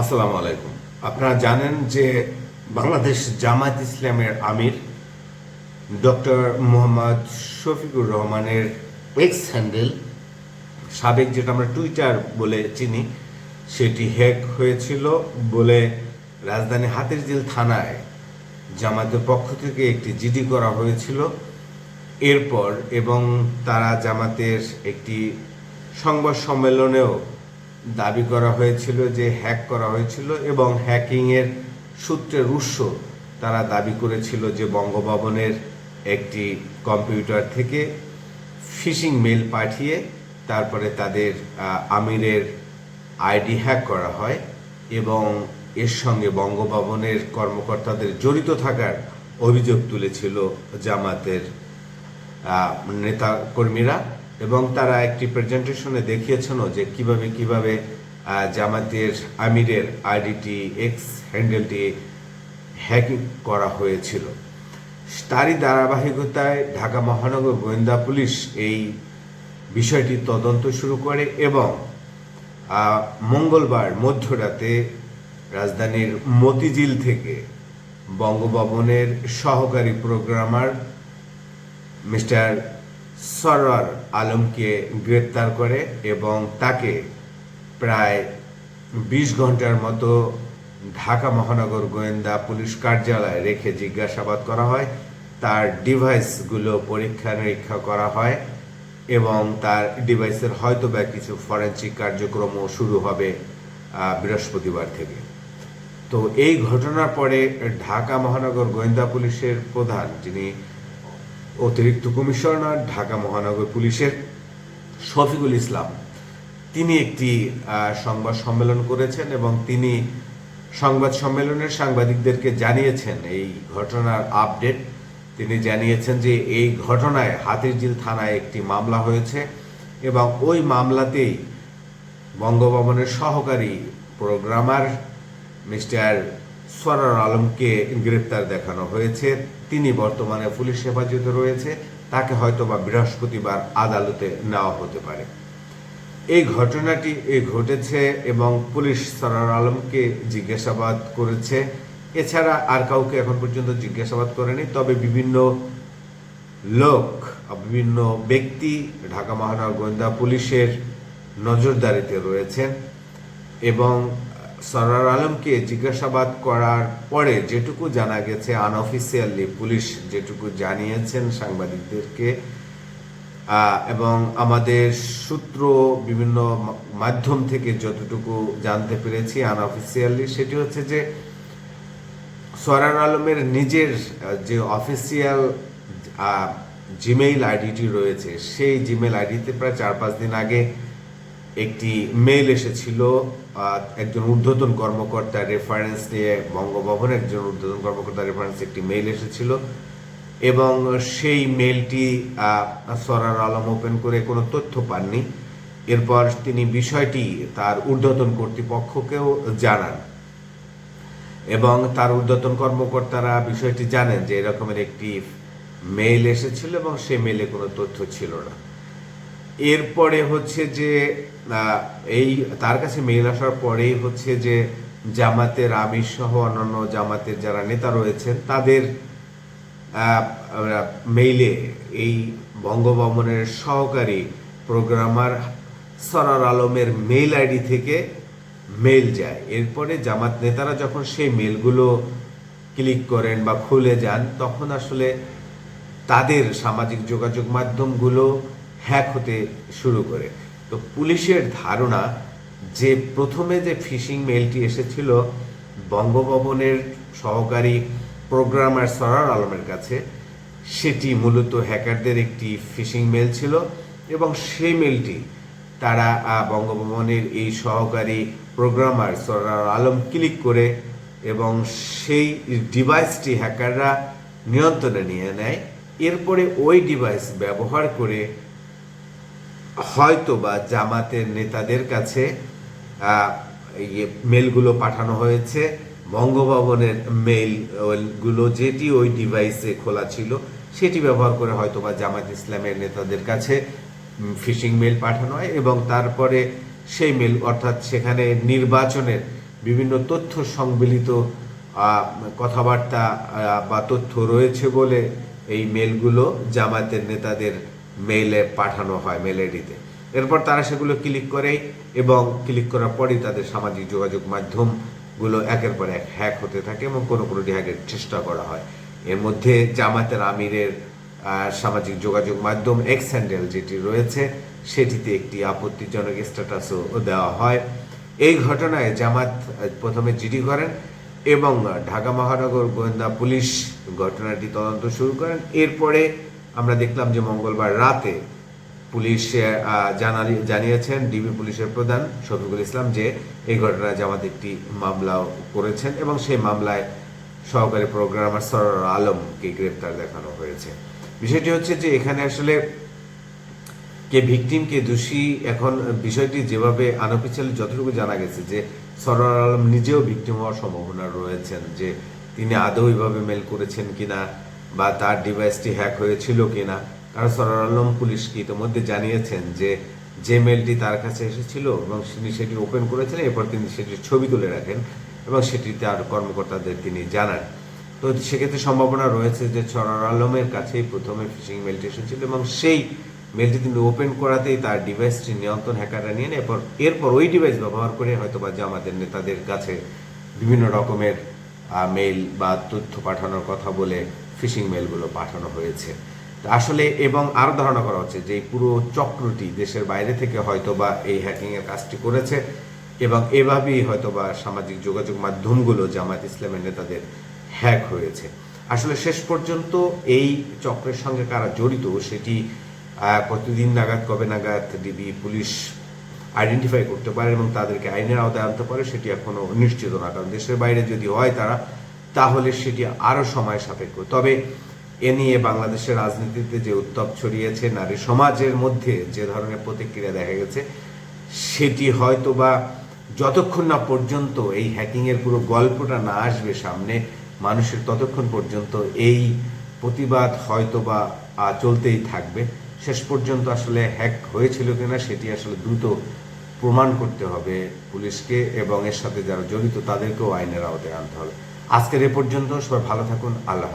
আসসালামু আলাইকুম। আপনারা জানেন যে বাংলাদেশ জামাত ইসলামের আমির ডক্টর মোহাম্মদ শফিকুর রহমানের এক্স হ্যান্ডেল, সাবেক যেটা আমরা টুইটার বলে চিনি, সেটি হ্যাক হয়েছিল বলে রাজধানী হাতিরঝিল থানায় জামাতের পক্ষ থেকে একটি জিডি করা হয়েছিল। এরপর এবং তারা জামাতের একটি সংবাদ সম্মেলনেও দাবি করা হয়েছিল যে হ্যাক করা হয়েছিল এবং হ্যাকিংয়ের সূত্রের উৎস তারা দাবি করেছিল যে বঙ্গভবনের একটি কম্পিউটার থেকে ফিশিং মেল পাঠিয়ে তারপরে তাদের আমিরের আইডি হ্যাক করা হয় এবং এর সঙ্গে বঙ্গভবনের কর্মকর্তাদের জড়িত থাকার অভিযোগ তুলেছিল জামাতের নেতা কর্মীরা এবং তারা একটি প্রেজেন্টেশনে দেখিয়েছেনও যে কীভাবে কীভাবে জামাতের আমিরের আইডিটি এক্স হ্যান্ডেলটি হ্যাকিং করা হয়েছিল। তারই ধারাবাহিকতায় ঢাকা মহানগর গোয়েন্দা পুলিশ এই বিষয়টি তদন্ত শুরু করে এবং মঙ্গলবার মধ্যরাতে রাজধানীর মতিঝিল থেকে বঙ্গভবনের সহকারী প্রোগ্রামার মিস্টার সরওয়ার আলমকে গ্রেপ্তার করে এবং তাকে প্রায় বিশ ঘণ্টার মতো ঢাকা মহানগর গোয়েন্দা পুলিশ কার্যালয়ে রেখে জিজ্ঞাসাবাদ করা হয়। তার ডিভাইসগুলো পরীক্ষা নিরীক্ষা করা হয় এবং তার ডিভাইসের হয়তো বা কিছু ফরেন্সিক কার্যক্রমও শুরু হবে বৃহস্পতিবার থেকে। তো এই ঘটনার পরে ঢাকা মহানগর গোয়েন্দা পুলিশের প্রধান যিনি অতিরিক্ত কমিশনার, ঢাকা মহানগর পুলিশের শফিকুল ইসলাম। তিনি একটি সংবাদ সম্মেলন করেছেন এবং তিনি সংবাদ সম্মেলনের সাংবাদিকদেরকে জানিয়েছেন এই ঘটনার আপডেট। তিনি জানিয়েছেন যে এই ঘটনায় হাতিরঝিল থানায় একটি মামলা হয়েছে এবং ওই মামলাতেই বঙ্গভবনের সহকারী প্রোগ্রামার মিস্টার সরার আলমকে গ্রেপ্তার দেখানো হয়েছে। তিনি বর্তমানে পুলিশ হেফাজতে রয়েছে, তাকে হয়তো বা বৃহস্পতিবার আদালতে নেওয়া হতে পারে। এই ঘটনাটি ঘটেছে এবং পুলিশ সরার আলমকে জিজ্ঞাসাবাদ করেছে। এছাড়া আর কাউকে এখন পর্যন্ত জিজ্ঞাসাবাদ করেনি, তবে বিভিন্ন লোক বিভিন্ন ব্যক্তি ঢাকা মহানগর গোয়েন্দা পুলিশের নজরদারিতে রয়েছেন এবং সরার আলমকে জিজ্ঞাসাবাদ করার পরে যেটুকু জানা গেছে আনঅফিসিয়ালি পুলিশ যেটুকু জানিয়েছেন সাংবাদিকদেরকে এবং আমাদের সূত্র বিভিন্ন মাধ্যম থেকে যতটুকু জানতে পেরেছি আনঅফিসিয়ালি সেটি হচ্ছে যে সরার আলমের নিজের যে অফিসিয়াল জিমেইল আইডিটি রয়েছে, সেই জিমেইল আইডিতে প্রায় চার পাঁচ দিন আগে একটি মেইল এসেছিল একজন ঊর্ধ্বতন কর্মকর্তার রেফারেন্স নিয়ে বঙ্গভবনের একজন ঊর্ধ্বতন কর্মকর্তার রেফারেন্স একটি মেইল এসেছিল এবং সেই মেইলটি সরার আলম ওপেন করে কোনো তথ্য পাননি। এরপর তিনি বিষয়টি তার ঊর্ধ্বতন কর্তৃপক্ষকেও জানান এবং তার ঊর্ধ্বতন কর্মকর্তারা বিষয়টি জানেন যে এরকমের একটি মেইল এসেছিল এবং সেই মেইলে কোনো তথ্য ছিল না। এরপরে হচ্ছে যে এই তার কাছে মেইল আসার পরেই হচ্ছে যে, জামাতের আমির সহ অন্যান্য জামাতের যারা নেতা রয়েছেন, তাদের মেইলে এই বঙ্গভবনের সহকারী প্রোগ্রামার সরার আলমের মেইল আইডি থেকে মেইল যায়। এরপরে জামাত নেতারা যখন সেই মেলগুলো ক্লিক করেন বা খুলে যান, তখন আসলে তাদের সামাজিক যোগাযোগ মাধ্যমগুলো হ্যাক হতে শুরু করে। তো পুলিশের ধারণা যে প্রথমে যে ফিশিং মেলটি এসেছিল বঙ্গভবনের সহকারী প্রোগ্রামার সরার আলমের কাছে, সেটি মূলত হ্যাকারদের একটি ফিশিং মেল ছিল এবং সেই মেলটি তারা বঙ্গভবনের এই সহকারী প্রোগ্রামার সরার আলম ক্লিক করে এবং সেই ডিভাইসটি হ্যাকাররা নিয়ন্ত্রণে নিয়ে নেয়। এরপরে ওই ডিভাইস ব্যবহার করে হয়তো বা জামাতের নেতাদের কাছে ইয়ে মেলগুলো পাঠানো হয়েছে, বঙ্গভবনের মেইলগুলো যেটি ওই ডিভাইসে খোলা ছিল, সেটি ব্যবহার করে হয়তো বা জামাত ইসলামের নেতাদের কাছে ফিশিং মেল পাঠানো হয় এবং তারপরে সেই মেল, অর্থাৎ সেখানে নির্বাচনের বিভিন্ন তথ্য সংবলিত কথাবার্তা বা তথ্য রয়েছে বলে এই মেলগুলো জামায়াতের নেতাদের মেইলে পাঠানো হয়, মেল আইডিতে এরপর তারা সেগুলো ক্লিক করে এবং ক্লিক করার পরেই তাদের সামাজিক যোগাযোগ মাধ্যমগুলো একের পর এক হ্যাক হতে থাকে এবং কোনো কোনোটি হ্যাকের চেষ্টা করা হয়। এর মধ্যে জামাতের আমিরের সামাজিক যোগাযোগ মাধ্যম এক্স হ্যান্ডেল যেটি রয়েছে, সেটিতে একটি আপত্তিজনক স্ট্যাটাসও দেওয়া হয়। এই ঘটনায় জামাত প্রথমে জিডি করেন এবং ঢাকা মহানগর গোয়েন্দা পুলিশ ঘটনাটি তদন্ত শুরু করেন। এরপরে আমরা দেখলাম যে মঙ্গলবার রাতে পুলিশ জানিয়েছেন ডিবি পুলিশের প্রধান শফিকুল ইসলাম যে এই ঘটনায় জামাত একটি মামলাও করেছেন এবং সেই মামলায় সহকারী প্রোগ্রামার সরর আলমকে গ্রেপ্তার দেখানো হয়েছে। বিষয়টি হচ্ছে যে এখানে আসলে কে ভিকটিম, কে দোষী, এখন বিষয়টি যেভাবে আনঅফিসিয়ালি যতটুকু জানা গেছে যে সরোয়ার আলম নিজেও ভিকটিম হওয়ার সম্ভাবনা রয়েছেন যে তিনি আদৌ এইভাবে মেল করেছেন কিনা বা তার ডিভাইসটি হ্যাক হয়েছিল কিনা, কারণ সরোয়ার আলম পুলিশকে ইতিমধ্যে জানিয়েছেন যে যে মেলটি তার কাছে এসেছিল এবং তিনি সেটি ওপেন করেছিলেন, এরপর তিনি সেটির ছবি তুলে রাখেন এবং সেটি তার কর্মকর্তাদের তিনি জানান। তো সেক্ষেত্রে সম্ভাবনা রয়েছে যে সরার আলমের কাছেই প্রথমে ফিশিং মেলটি এসেছিল এবং সেই মেলটি তিনি ওপেন করাতেই তার ডিভাইসটি নিয়ন্ত্রণ হ্যাকাররা নিয়ে এরপর এরপর ওই ডিভাইস ব্যবহার করে হয়তো বা যে আমাদের নেতাদের কাছে বিভিন্ন রকমের মেইল বা তথ্য পাঠানোর কথা বলে ফিশিং মেলগুলো পাঠানো হয়েছে। আসলে এবং আরও ধারণা করা হচ্ছে যে পুরো চক্রটি দেশের বাইরে থেকে হয়তো বা এই হ্যাকিংয়ের কাজটি করেছে এবং এভাবেই হয়তো বা সামাজিক যোগাযোগ মাধ্যমগুলো জামায়াত ইসলামের নেতাদের হ্যাক হয়েছে। আসলে শেষ পর্যন্ত এই চক্রের সঙ্গে কারা জড়িত সেটি কতদিন নাগাদ, কবে নাগাদ ডিবি পুলিশ আইডেন্টিফাই করতে পারে এবং তাদেরকে আইনের আওতায় আনতে পারে সেটি এখনও নিশ্চিত না। কারণ দেশের বাইরে যদি হয় তারা তাহলে সেটি আরও সময় সাপেক্ষ। তবে এ নিয়ে বাংলাদেশের রাজনীতিতে যে উত্তাপ ছড়িয়েছে, নারী সমাজের মধ্যে যে ধরনের প্রতিক্রিয়া দেখা গেছে, সেটি হয়তো বা যতক্ষণ না পর্যন্ত এই হ্যাকিংয়ের পুরো গল্পটা না আসবে সামনে, মানুষের ততক্ষণ পর্যন্ত এই প্রতিবাদ হয়তো বা চলতেই থাকবে। শেষ পর্যন্ত আসলে হ্যাক হয়েছিল কিনা সেটি আসলে দ্রুত প্রমাণ করতে হবে পুলিশকে এবং এর সাথে যারা জড়িত তাদেরকেও আইনের আওতায় আনতে হবে। আজকের এ পর্যন্ত সবাই ভালো থাকুন আল্লাহ